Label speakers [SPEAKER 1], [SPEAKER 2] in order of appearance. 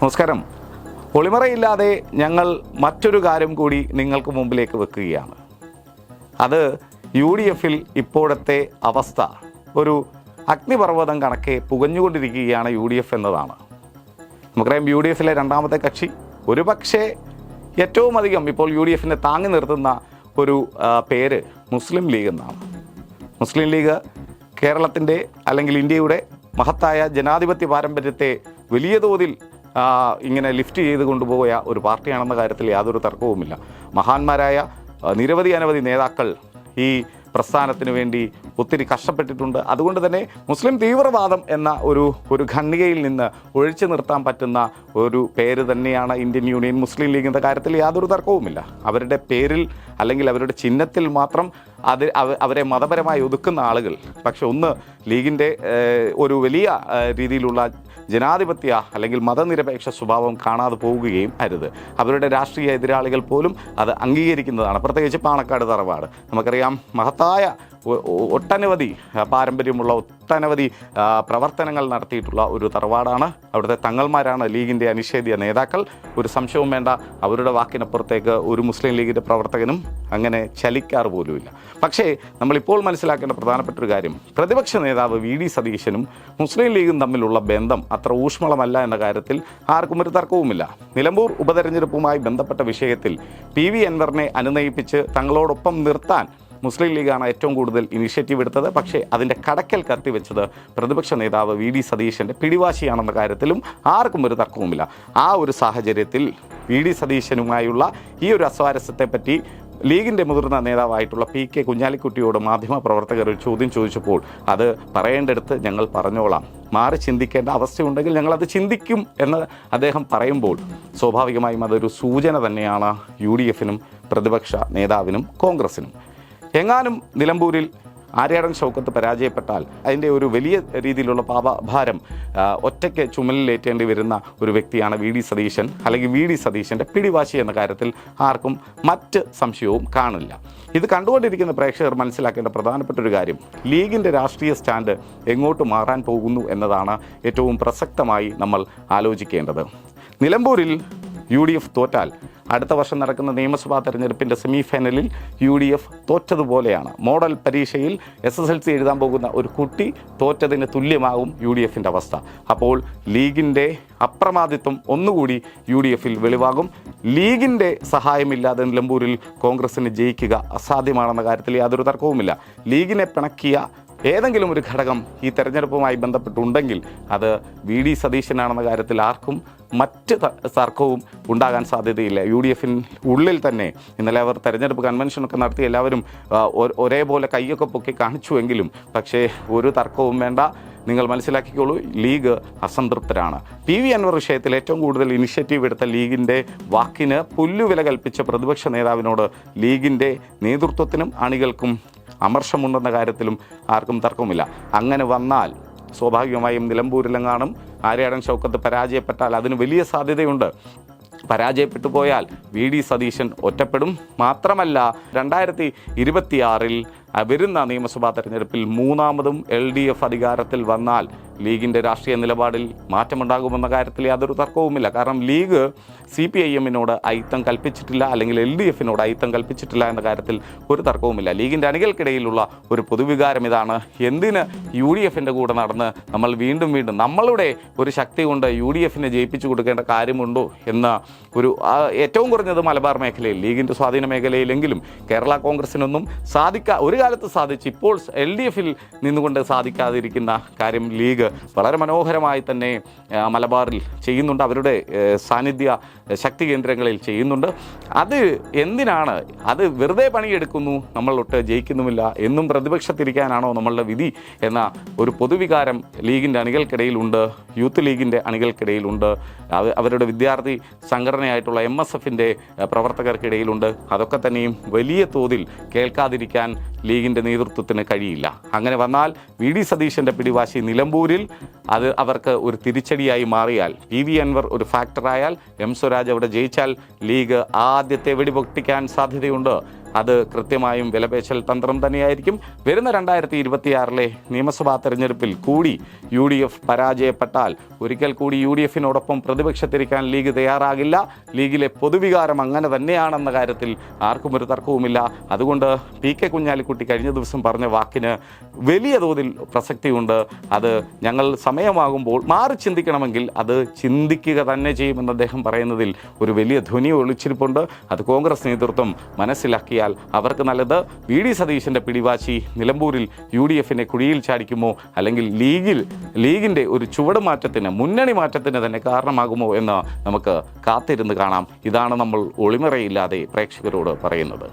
[SPEAKER 1] നമസ്കാരം. ഒളിമറയില്ലാതെ ഞങ്ങൾ മറ്റൊരു കാര്യം കൂടി നിങ്ങൾക്ക് മുമ്പിലേക്ക് വെക്കുകയാണ്. അത് യു ഡി എഫിൽ ഇപ്പോഴത്തെ അവസ്ഥ. ഒരു അഗ്നിപർവതം കണക്കെ പുകഞ്ഞുകൊണ്ടിരിക്കുകയാണ് യു ഡി എഫ് എന്നതാണ്. നമുക്കറിയാം യു ഡി എഫിലെ രണ്ടാമത്തെ കക്ഷി. ഒരു പക്ഷേ ഏറ്റവും അധികം ഇപ്പോൾ യു ഡി എഫിനെ താങ്ങി നിർത്തുന്ന ഒരു പേര് മുസ്ലിം ലീഗ് എന്നാണ്. മുസ്ലിം ലീഗ് കേരളത്തിന്റെ അല്ലെങ്കിൽ ഇന്ത്യയുടെ മഹത്തായ ജനാധിപത്യ പാരമ്പര്യത്തെ വലിയ തോതിൽ ഇങ്ങനെ ലിഫ്റ്റ് ചെയ്ത് കൊണ്ടുപോയ ഒരു പാർട്ടിയാണെന്ന കാര്യത്തിൽ യാതൊരു തർക്കവുമില്ല. മഹാന്മാരായ നിരവധി അനവധി നേതാക്കൾ ഈ പ്രസ്ഥാനത്തിന് വേണ്ടി ഒത്തിരി കഷ്ടപ്പെട്ടിട്ടുണ്ട്. അതുകൊണ്ട് തന്നെ മുസ്ലിം തീവ്രവാദം എന്ന ഒരു ഒരു ഖണ്ഡികയിൽ നിന്ന് ഒഴിച്ചു നിർത്താൻ പറ്റുന്ന ഒരു പേര് തന്നെയാണ് ഇന്ത്യൻ യൂണിയൻ മുസ്ലിം ലീഗിന്റെ കാര്യത്തിൽ യാതൊരു തർക്കവുമില്ല. അവരുടെ പേരിൽ അല്ലെങ്കിൽ അവരുടെ ചിഹ്നത്തിൽ മാത്രം അത് അവ- അവരെ മതപരമായി ഒതുക്കുന്ന ആളുകൾ. പക്ഷെ ഒന്ന് ലീഗിന്റെ ഒരു വലിയ രീതിയിലുള്ള ജനാധിപത്യ അല്ലെങ്കിൽ മതനിരപേക്ഷ സ്വഭാവം കാണാതെ പോവുകയും അരുത്. അവരുടെ രാഷ്ട്രീയ എതിരാളികൾ പോലും അത് അംഗീകരിക്കുന്നതാണ്. പ്രത്യേകിച്ച് പാണക്കാട് തറവാട്. നമുക്കറിയാം മഹത്തായ ഒട്ടനവധി പാരമ്പര്യമുള്ള ഒട്ടനവധി പ്രവർത്തനങ്ങൾ നടത്തിയിട്ടുള്ള ഒരു തറവാടാണ്. അവിടുത്തെ തങ്ങൾമാരാണ് ലീഗിന്റെ അനിഷേധ്യ നേതാക്കൾ. ഒരു സംശയവും വേണ്ട അവരുടെ വാക്കിനപ്പുറത്തേക്ക് ഒരു മുസ്ലിം ലീഗിന്റെ പ്രവർത്തകനും അങ്ങനെ ചലിക്കാറ് പോലുമില്ല. പക്ഷേ നമ്മളിപ്പോൾ മനസ്സിലാക്കേണ്ട പ്രധാനപ്പെട്ട ഒരു കാര്യം പ്രതിപക്ഷ നേതാവ് വി ഡി സതീശനും മുസ്ലിം ലീഗും തമ്മിലുള്ള ബന്ധം അത്ര ഊഷ്മളമല്ല എന്ന കാര്യത്തിൽ ആർക്കും ഒരു തർക്കവുമില്ല. നിലമ്പൂർ ഉപതെരഞ്ഞെടുപ്പുമായി ബന്ധപ്പെട്ട വിഷയത്തിൽ പി വി അൻവറിനെ അനുനയിപ്പിച്ച് തങ്ങളോടൊപ്പം നിർത്താൻ മുസ്ലിം ലീഗാണ് ഏറ്റവും കൂടുതൽ ഇനിഷ്യേറ്റീവ് എടുത്തത്. പക്ഷേ അതിന്റെ കടക്കൽ കത്തിവെച്ചത് പ്രതിപക്ഷ നേതാവ് വി ഡി സതീശന്റെ പിടിവാശിയാണെന്ന കാര്യത്തിലും ആർക്കും ഒരു തർക്കവുമില്ല. ആ ഒരു സാഹചര്യത്തിൽ വി ഡി സതീശനുമായുള്ള ഈ ഒരു അസ്വാരസ്യത്തെപ്പറ്റി ലീഗിന്റെ മുതിർന്ന നേതാവായിട്ടുള്ള പി കെ കുഞ്ഞാലിക്കുട്ടിയോട് മാധ്യമപ്രവർത്തകർ ഒരു ചോദ്യം ചോദിച്ചപ്പോൾ അത് പറയേണ്ടടുത്ത് ഞങ്ങൾ പറഞ്ഞോളാം. മാറി ചിന്തിക്കേണ്ട അവസ്ഥയുണ്ടെങ്കിൽ ഞങ്ങളത് ചിന്തിക്കും എന്ന് അദ്ദേഹം പറയുമ്പോൾ സ്വാഭാവികമായും അതൊരു സൂചന തന്നെയാണ് യു ഡി എഫിനും പ്രതിപക്ഷ നേതാവിനും കോൺഗ്രസിനും. എങ്ങാനും നിലമ്പൂരിൽ ആര്യാടൻ ഷൗക്കത്ത് പരാജയപ്പെട്ടാൽ അതിന്റെ ഒരു വലിയ രീതിയിലുള്ള പാപഭാരം ഒറ്റയ്ക്ക് ചുമലിലേറ്റേണ്ടി വരുന്ന ഒരു വ്യക്തിയാണ് വി ഡി സതീശൻ അല്ലെങ്കിൽ വി ഡി സതീശന്റെ പിടിവാശി എന്ന കാര്യത്തിൽ ആർക്കും മറ്റ് സംശയവും കാണില്ല. ഇത് കണ്ടുകൊണ്ടിരിക്കുന്ന പ്രേക്ഷകർ മനസ്സിലാക്കേണ്ട പ്രധാനപ്പെട്ട ഒരു കാര്യം ലീഗിന്റെ രാഷ്ട്രീയ സ്റ്റാൻഡ് എങ്ങോട്ട് മാറാൻ പോകുന്നു എന്നതാണ് ഏറ്റവും പ്രസക്തമായി നമ്മൾ ആലോചിക്കേണ്ടത്. നിലമ്പൂരിൽ യു ഡി എഫ് തോറ്റാൽ അടുത്ത വർഷം നടക്കുന്ന നിയമസഭാ തെരഞ്ഞെടുപ്പിന്റെ സെമി ഫൈനലിൽ യു ഡി എഫ് തോറ്റതുപോലെയാണ്. മോഡൽ പരീക്ഷയിൽ എസ് എസ് എൽ സി എഴുതാൻ പോകുന്ന ഒരു കുട്ടി തോറ്റതിന് തുല്യമാകും യു ഡി എഫിന്റെ അവസ്ഥ. അപ്പോൾ ലീഗിന്റെ അപ്രമാദിത്വം ഒന്നുകൂടി യു ഡി എഫിൽ വെളിവാകും. ലീഗിന്റെ സഹായമില്ലാതെ നിലമ്പൂരിൽ കോൺഗ്രസിന് ജയിക്കുക അസാധ്യമാണെന്ന കാര്യത്തിൽ യാതൊരു തർക്കവുമില്ല. ലീഗിനെ പിണക്കിയ ഏതെങ്കിലും ഒരു ഘടകം ഈ തെരഞ്ഞെടുപ്പുമായി ബന്ധപ്പെട്ടുണ്ടെങ്കിൽ അത് വി ഡി സതീശനാണെന്ന കാര്യത്തിൽ ആർക്കും മറ്റ് തർക്കവും ഉണ്ടാകാൻ സാധ്യതയില്ല. യു ഡി എഫിൻ ഉള്ളിൽ തന്നെ ഇന്നലെ അവർ തെരഞ്ഞെടുപ്പ് കൺവെൻഷനൊക്കെ നടത്തി എല്ലാവരും ഒരേപോലെ കൈയൊക്കെ പൊക്കി കാണിച്ചുവെങ്കിലും പക്ഷേ ഒരു തർക്കവും വേണ്ട. നിങ്ങൾ മനസ്സിലാക്കിക്കോളൂ ലീഗ് അസംതൃപ്തരാണ്. പി വി അൻവർ വിഷയത്തിൽ ഏറ്റവും കൂടുതൽ ഇനിഷ്യേറ്റീവ് എടുത്ത ലീഗിന്റെ വാക്കിന് പുല്ലുവില കൽപ്പിച്ച പ്രതിപക്ഷ നേതാവിനോട് ലീഗിന്റെ നേതൃത്വത്തിനും അണികൾക്കും അമർഷമുണ്ടെന്ന കാര്യത്തിലും ആർക്കും തർക്കമില്ല അങ്ങനെ വന്നാൽ സ്വാഭാവികമായും നിലമ്പൂരിലെങ്ങാനും ആര്യാടൻ ഷൗക്കത്ത് പരാജയപ്പെട്ടാൽ അതിന് വലിയ സാധ്യതയുണ്ട്. പരാജയപ്പെട്ടു പോയാൽ വി ഡി സതീശൻ ഒറ്റപ്പെടും. മാത്രമല്ല രണ്ടായിരത്തി ഇരുപത്തിയാറിൽ വരുന്ന നിയമസഭാ തെരഞ്ഞെടുപ്പിൽ മൂന്നാമതും എൽ ഡി എഫ് അധികാരത്തിൽ വന്നാൽ ലീഗിന്റെ രാഷ്ട്രീയ നിലപാടിൽ മാറ്റമുണ്ടാകുമെന്ന കാര്യത്തിൽ യാതൊരു തർക്കവുമില്ല. കാരണം ലീഗ് സി പി ഐ എമ്മിനോട് അയിത്തം കൽപ്പിച്ചിട്ടില്ല അല്ലെങ്കിൽ എൽ ഡി എഫിനോട് അയിത്തം കൽപ്പിച്ചിട്ടില്ല എന്ന കാര്യത്തിൽ ഒരു തർക്കവുമില്ല. ലീഗിന്റെ അണികൾക്കിടയിലുള്ള ഒരു പൊതുവികാരം ഇതാണ്. എന്തിന് യു ഡി എഫിന്റെ കൂടെ നടന്ന് നമ്മൾ വീണ്ടും വീണ്ടും നമ്മളുടെ ഒരു ശക്തി കൊണ്ട് യു ഡി എഫിനെ ജയിപ്പിച്ചു കൊടുക്കേണ്ട കാര്യമുണ്ടോ എന്ന ഒരു ഏറ്റവും കുറഞ്ഞത് മലബാർ മേഖലയിൽ ലീഗിന്റെ സ്വാധീന മേഖലയിലെങ്കിലും കേരള കോൺഗ്രസിനൊന്നും സാധിക്കാ ഒരു കാലത്ത് സാധിച്ച്. ഇപ്പോൾ എൽ ഡി എഫിൽ നിന്നുകൊണ്ട് സാധിക്കാതിരിക്കുന്ന കാര്യം ലീഗ് വളരെ മനോഹരമായി തന്നെ മലബാറിൽ ചെയ്യുന്നുണ്ട്. അവരുടെ സാന്നിധ്യ ശക്തി കേന്ദ്രങ്ങളിൽ ചെയ്യുന്നുണ്ട്. അത് എന്തിനാണ്? അത് വെറുതെ പണിയെടുക്കുന്നു നമ്മളൊട്ട് ജയിക്കുന്നുമില്ല എന്നും പ്രതിപക്ഷത്തിരിക്കാനാണോ നമ്മളുടെ വിധി എന്ന ഒരു പൊതുവികാരം ലീഗിന്റെ അണികൾക്കിടയിലുണ്ട്. യൂത്ത് ലീഗിന്റെ അണികൾക്കിടയിലുണ്ട്. അവ- അവരുടെ വിദ്യാർത്ഥി സംഘടനയായിട്ടുള്ള എം എസ് എഫിന്റെ പ്രവർത്തകർക്കിടയിലുണ്ട്. അതൊക്കെ തന്നെയും വലിയ തോതിൽ കേൾക്കാതിരിക്കാൻ ലീഗിന്റെ നേതൃത്വത്തിന് കഴിയില്ല. അങ്ങനെ വന്നാൽ വി ഡി സതീശന്റെ പിടിവാശി നിലമ്പൂരിൽ അത് അവർക്ക് ഒരു തിരിച്ചടിയായി മാറിയാൽ പി വി അൻവർ ഒരു ഫാക്ടറായാൽ എം സ്വരാജ് അവിടെ ജയിച്ചാൽ ലീഗ് ആദ്യത്തെ വെടിപൊട്ടിക്കാൻ സാധ്യതയുണ്ട്. അത് കൃത്യമായും വിലപേശൽ തന്ത്രം തന്നെയായിരിക്കും. വരുന്ന രണ്ടായിരത്തി ഇരുപത്തിയാറിലെ നിയമസഭാ തെരഞ്ഞെടുപ്പിൽ കൂടി യു ഡി എഫ് പരാജയപ്പെട്ടാൽ ഒരിക്കൽ കൂടി യു ഡി എഫിനോടൊപ്പം പ്രതിപക്ഷത്തിരിക്കാൻ ലീഗ് തയ്യാറാകില്ല. ലീഗിലെ പൊതുവികാരം അങ്ങനെ തന്നെയാണെന്ന കാര്യത്തിൽ ആർക്കും ഒരു തർക്കവുമില്ല. അതുകൊണ്ട് പി കെ കുഞ്ഞാലിക്കുട്ടി കഴിഞ്ഞ ദിവസം പറഞ്ഞ വാക്കിന് വലിയ തോതിൽ പ്രസക്തിയുണ്ട്. അത് ഞങ്ങൾ സമയമാകുമ്പോൾ മാറി ചിന്തിക്കണമെങ്കിൽ അത് ചിന്തിക്കുക തന്നെ ചെയ്യുമെന്ന് അദ്ദേഹം പറയുന്നതിൽ ഒരു വലിയ ധ്വനി ഒളിച്ചിരിപ്പുണ്ട്. അത് കോൺഗ്രസ് നേതൃത്വം മനസ്സിലാക്കിയാൽ അവർക്ക് നല്ലത് വി ഡി സതീശന്റെ പിടിവാശി നിലമ്പൂരിൽ യു ഡി എഫിനെ കുഴിയിൽ ചാടിക്കുമോ അല്ലെങ്കിൽ ലീഗിൽ ലീഗിന്റെ ഒരു ചുവട് മാറ്റത്തിന് മുന്നണി മാറ്റത്തിന് തന്നെ കാരണമാകുമോ എന്ന് നമുക്ക് കാത്തിരുന്ന് കാണാം. ഇതാണ് നമ്മൾ ഒളിമറയില്ലാതെ പ്രേക്ഷകരോട് പറയുന്നത്.